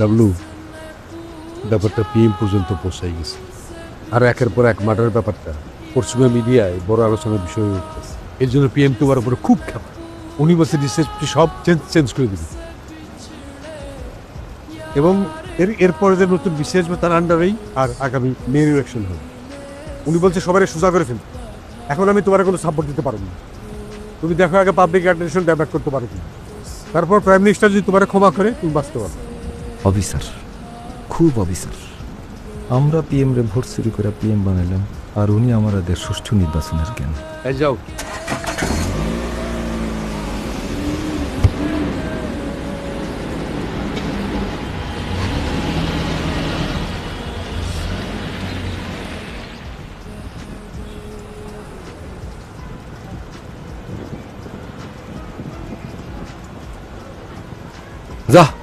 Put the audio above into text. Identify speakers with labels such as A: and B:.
A: W ব্যাপারটা PM পর্যন্ত পৌঁছাই গেছে। আর একের পর এক মার্ডারের ব্যাপারটা পশ্চিমা মিডিয়ায় বড় আলোচনার বিষয় উঠতেছে। এর জন্য পিএম তোমার উপরে খুব খেপা উনি বলছে সব চেঞ্জ চেঞ্জ করে দিবে। এবং এর, এরপরে যে নতুন আসবে তার আন্ডারেই আর আগামী মেয়ের ইলেকশন হবে। উনি বলছে সবাই সোজা করে ফেলবে। এখন আমি তোমার কোনো সাপোর্ট দিতে পারব না। তুমি দেখো আগে পাবলিক অ্যাডমিনিস্ট্রেশন ডেভেলপ করতে পারো তারপর প্রাইম মিনিস্টার যদি তোমার ক্ষমা করে, তুমি বাঁচতে পারো
B: অফিসার, খুব অফিসার। আমরা পিএম রে ভোট চুরি করে পিএম বানাইলাম, আর উনি আমাদের সুষ্ঠু নির্বাচনের জ্ঞান।
A: যাও। যা।